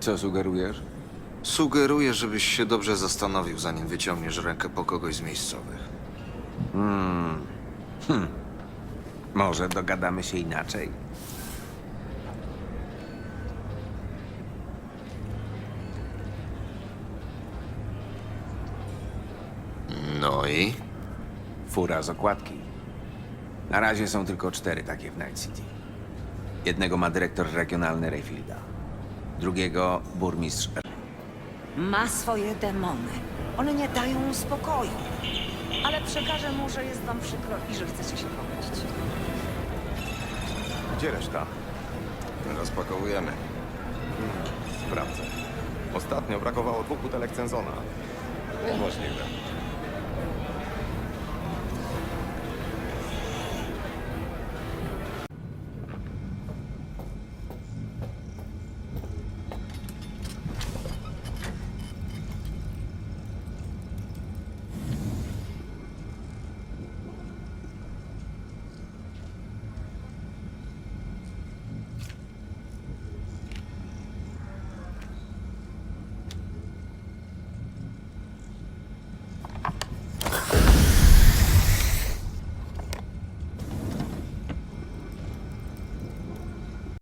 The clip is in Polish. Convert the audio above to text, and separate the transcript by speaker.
Speaker 1: Co sugerujesz?
Speaker 2: Sugeruję, żebyś się dobrze zastanowił, zanim wyciągniesz rękę po kogoś z miejscowych.
Speaker 1: Może dogadamy się inaczej?
Speaker 2: No i?
Speaker 1: Fura z okładki. Na razie są tylko cztery takie w Night City. Jednego ma dyrektor regionalny Rayfielda. Drugiego burmistrz
Speaker 3: Ma swoje demony. One nie dają mu spokoju. Ale przekażę mu, że jest wam przykro i że chcecie się pogodzić.
Speaker 4: Gdzie reszta?
Speaker 2: Rozpakowujemy.
Speaker 4: Sprawdzę. Ostatnio brakowało dwóch butelek Cenzona.
Speaker 5: Niemożliwe.